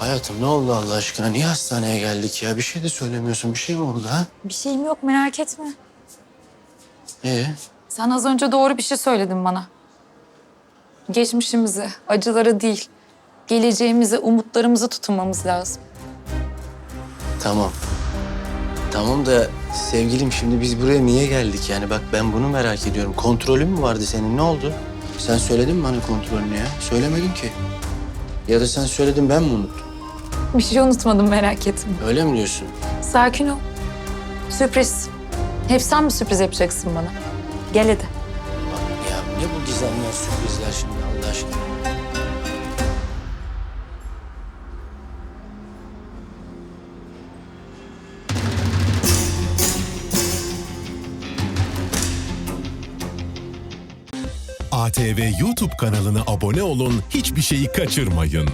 Hayatım ne oldu Allah aşkına? Niye hastaneye geldik ya? Bir şey de söylemiyorsun. Bir şey mi oldu ha? Bir şeyim yok merak etme. Ee? Sen az önce doğru bir şey söyledin bana. Geçmişimizi, acıları değil, geleceğimizi, umutlarımızı tutunmamız lazım. Tamam. Tamam da sevgilim şimdi biz buraya niye geldik yani? Bak ben bunu merak ediyorum. Kontrolün mü vardı senin? Ne oldu? Sen söyledin mi bana kontrolünü ya? Söylemedin ki. Ya da sen söyledin ben mi unuttum? Bir şey unutmadım merak etme. Öyle mi diyorsun? Sakin ol. Sürpriz. Hep sen mi sürpriz yapacaksın bana? Gel hadi. Bak ya ne bu gizemler, sürprizler şimdi Allah aşkına? ATV YouTube kanalına abone olun, hiçbir şeyi kaçırmayın.